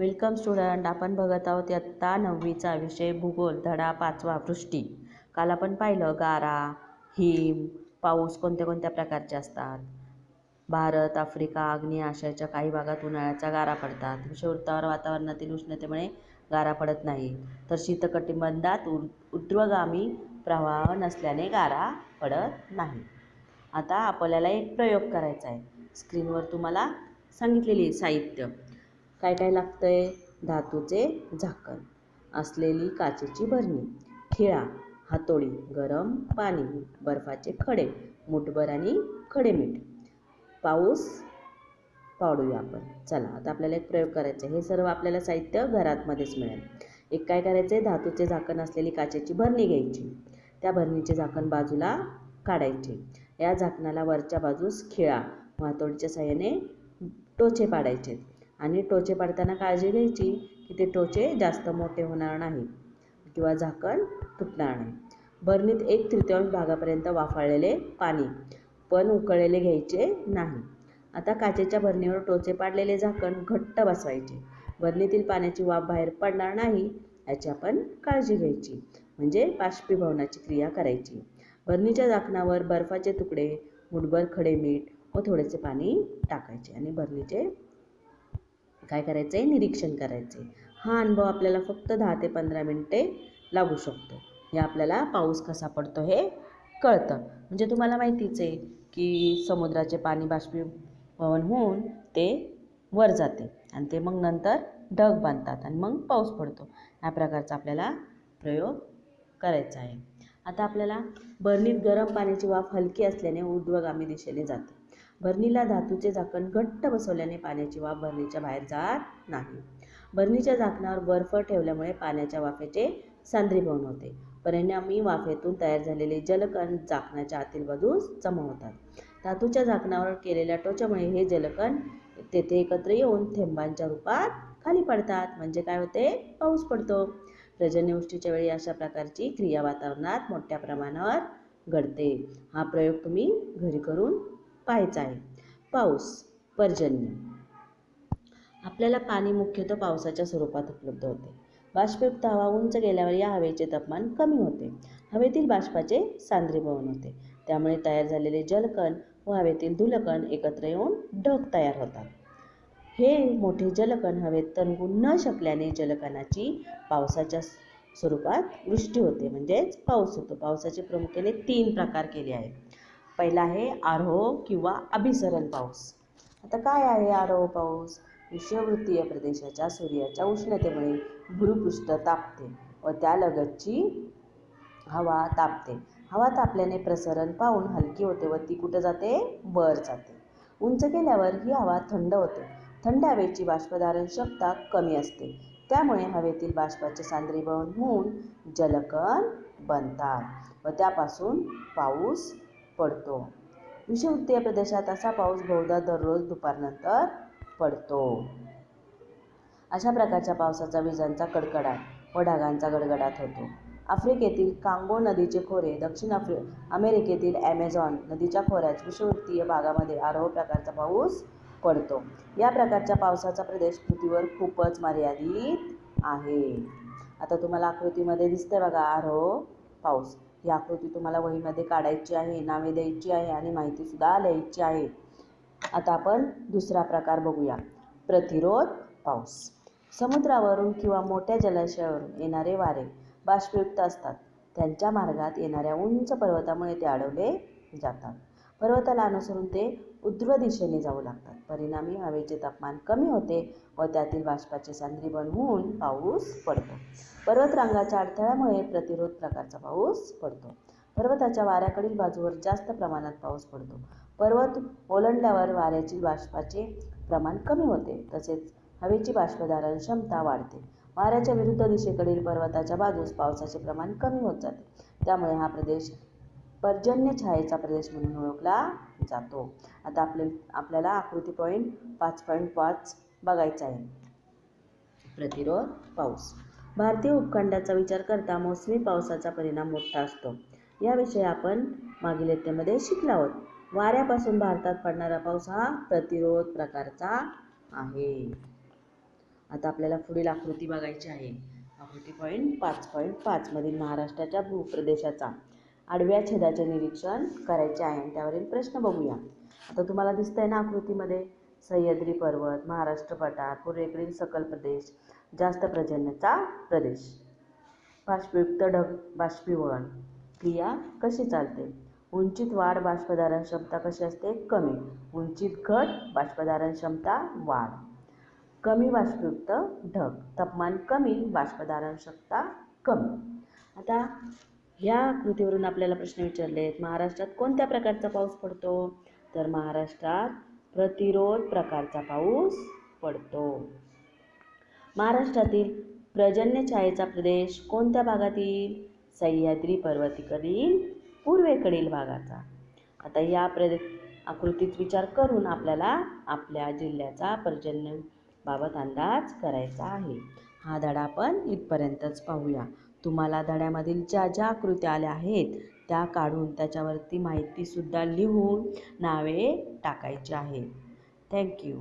Welcome student आपण बघत आहोत इयत्ता नववीचा विषय भूगोल धडा पाचवा वृष्टी. काल आपण पाहिलं गारा हिम पाऊस कोणत्या कोणत्या प्रकारचे असतात? भारत आफ्रिका आग्नेय आशियाच्या काही भागात उन्हाळ्याच्या गारा पडतात. विषुववृत्तावर वातावरणातील उष्णतेमुळे गारा पडत नाही तर शीतकटिबंधात उ ऊर्ध्वगामी प्रवाह नसल्याने गारा पडत नाही आता आपल्याला एक प्रयोग करायचा आहे. स्क्रीनवर तुम्हाला सांगितलेली साहित्य. काय काय लागतं आहे धातूचे झाकण असलेली काचेची भरणी खिळा हातोडी गरम पाणी बर्फाचे खडे मुठभर आणि खडे मीठ पाऊस? पाडूया आपण. चला आता आपल्याला एक प्रयोग करायचा आहे. हे सर्व आपल्याला साहित्य घरातमध्येच मिळेल. एक काय करायचं आहे धातूचे झाकण असलेली काचेची भरणी घ्यायची. त्या भरणीचे झाकण बाजूला काढायचे. या झाकणाला वरच्या बाजूस खिळा वातोडीच्या साह्याने टोचे पाडायचे आणि टोचे पाडताना काळजी घ्यायची की ते टोचे जास्त मोठे होणार नाही किंवा झाकण तुटणार नाही. भरणीत एक तृतीयांश भागापर्यंत वाफाळलेले पाणी पण उकळलेले घ्यायचे नाही. आता काचेच्या भरणीवर टोचे पाडलेले झाकण घट्ट बसवायचे. भरणीतील पाण्याची वाफ बाहेर पडणार नाही याची आपण काळजी घ्यायची म्हणजे बाष्पीभवनाची क्रिया करायची. भरणीच्या झाकणावर बर्फाचे तुकडे मुठभर खडे मीठ व थोडेसे पाणी टाकायचे आणि भरणीचे काय करायचं आहे निरीक्षण करायचे हा अनुभव आपल्याला फक्त दहा ते पंधरा मिनटे लागू शकतो. हे आपल्याला पाऊस कसा पडतो हे कळतं. म्हणजे तुम्हाला माहितीच आहे की समुद्राचे पाणी बाष्पीभवन होऊन ते वर जाते आणि ते मग नंतर ढग बांधतात आणि मग पाऊस पडतो. या प्रकारचा आपल्याला प्रयोग करायचा आहे. आता आपल्याला बर्नीत गरम पाण्याची वाफ हलकी असल्याने ऊर्ध्वगामी दिशेने जाते. भरणीला धातूचे झाकण घट्ट बसवल्याने पाण्याची वाफ भरणीच्या बाहेर जात नाही. भरणीच्या झाकणावर बर्फ ठेवल्यामुळे पाण्याच्या वाफेचे सांद्रीभवन होते. परिणामी वाफेतून तयार झालेले जलकण झाकणाच्या आतील बाजूस जमा होतात धातूच्या झाकणावर केलेल्या टोचामुळे हे जलकण तेथे एकत्र येऊन थेंबांच्या रूपात खाली पडतात. म्हणजे काय होते? पाऊस पडतो. पर्जन्यवृष्टीच्या वेळी अशा प्रकारची क्रिया वातावरणात मोठ्या प्रमाणावर घडते. हा प्रयोग तुम्ही घरी करून पाहायचा आहे पाऊस पर्जन्य. आपल्याला पाणी मुख्यतः पावसाच्या स्वरूपात उपलब्ध होते. बाष्पयुक्त हवा उंच गेल्यावर या हवेचे तापमान कमी होते. हवेतील बाष्पाचे सांद्रीभवन होते. त्यामुळे तयार झालेले जलकण व हवेतील धुलकण एकत्र येऊन ढग तयार होतात. हे मोठे जलकण हवेत तरंगू न शकल्याने जलकणाची पावसाच्या स्वरूपात वृष्टी होते. म्हणजेच पाऊस होतो. पावसाचे प्रामुख्याने तीन प्रकार केले आहेत. पहिला आहे आरोह किंवा अभिसरण पाऊस. आता काय आहे आरोह पाऊस? विषवृत्तीय प्रदेशाच्या सूर्याच्या उष्णतेमुळे भूपृष्ठ तापते व त्यालगतची हवा तापते. हवा तापल्याने प्रसरण पाहून हलकी होते व ती कुठं जाते? वर जाते. उंच गेल्यावर ही हवा थंड होते. थंड हवेची बाष्पधारण क्षमता कमी असते. त्यामुळे हवेतील बाष्पाचे सांद्रीभवन होऊन जलकण बनतात व त्यापासून पाऊस पडतो. विषुववृत्तीय प्रदेशात असा पाऊस बहुधा दररोज दुपारनंतर पडतो. अशा प्रकारच्या पावसाचा विजांचा कडकडाट व ढगांचा गडगडाट होतो. आफ्रिकेतील कांगो नदीचे खोरे दक्षिण आफ्रि अमेरिकेतील ॲमेझॉन नदीच्या खोऱ्यात विषुववृत्तीय भागामध्ये आरोह प्रकारचा पाऊस पडतो. या प्रकारच्या पावसाचा प्रदेश पृथ्वीवर खूपच मर्यादित आहे. आता तुम्हाला आकृतीमध्ये दिसते बघा आरोह पाऊस. ही आकृती तुम्हाला वहीमध्ये काढायची आहे नावे द्यायची आहे आणि माहितीसुद्धा लिहायची आहे. आता आपण दुसरा प्रकार बघूया. प्रतिरोध पाऊस. समुद्रावरून किंवा मोठ्या जलाशयावरून येणारे वारे बाष्पयुक्त असतात. त्यांच्या मार्गात येणाऱ्या उंच पर्वतामुळे ते अडवले जातात. पर्वताला अनुसरून ते उध्व दिशेने जाऊ लागतात. परिणामी हवेचे तापमान कमी होते व त्यातील बाष्पाचे सांद्रीभवन होऊन पाऊस पडतो. पर्वतरांगाच्या अडथळ्यामुळे प्रतिरोध प्रकारचा पाऊस पडतो. पर्वताच्या वाऱ्याकडील बाजूवर जास्त प्रमाणात पाऊस पडतो. पर्वत ओलांडल्यावर वाऱ्याची बाष्पाचे प्रमाण कमी होते. तसेच हवेची बाष्पधारण क्षमता वाढते. वाऱ्याच्या विरुद्ध दिशेकडील पर्वताच्या बाजूस पावसाचे प्रमाण कमी होत जाते. त्यामुळे हा प्रदेश पर्जन्य छायेचा प्रदेश म्हणून ओळखला जातो. आता आपले आपल्याला आकृती पॉईंट पाच पॉईंट पाच बघायचा आहे. प्रतिरोध पाऊस. भारतीय उपखंडाचा विचार करता मोसमी पावसाचा परिणाम मोठा असतो. याविषयी आपण मागील इयत्तेमध्ये शिकलो आहोत. वाऱ्यापासून भारतात पडणारा पाऊस हा प्रतिरोध प्रकारचा आहे. आता आपल्याला पुढील आकृती बघायची आहे. आकृती पॉईंट पाच पॉईंट पाचमधील महाराष्ट्राच्या भूप्रदेशाचा. आडव्या छेदाचे निरीक्षण करायचे आहे. आणि त्यावरील प्रश्न बघूया. आता तुम्हाला दिसतंय ना आकृतीमध्ये? सह्याद्री पर्वत महाराष्ट्र पठार पूर्वेकडील सकल प्रदेश जास्त प्रजन्यचा प्रदेश. बाष्पयुक्त ढग बाष्पीभवन. क्रिया कशी चालते? उंचीत वाढ बाष्पधारण क्षमता कशी असते? कमी. उंचीत घट बाष्पधारण क्षमता वाढ. कमी बाष्पयुक्त ढग. तापमान कमी बाष्पधारण क्षमता कमी. आता ह्या कृतीवरून आपल्याला प्रश्न विचारले आहेत महाराष्ट्रात कोणत्या प्रकारचा पाऊस पडतो? तर महाराष्ट्रात प्रतिरोध प्रकारचा पाऊस पडतो. महाराष्ट्रातील पर्जन्य छायेचा प्रदेश कोणत्या भागातील? सह्याद्री पर्वतीकडील पूर्वेकडील भागाचा. आता या प्र आकृतीत विचार करून आपल्याला आपल्या जिल्ह्याचा पर्जन्यबाबत अंदाज करायचा आहे. हा धडा आपण इथपर्यंतच पाहूया. तुम्हाला धड्यामधील ज्या ज्या आकृत्या आल्या आहेत त्या काढून त्याच्यावरती माहितीसुद्धा लिहून नावे टाकायची आहेत. थँक्यू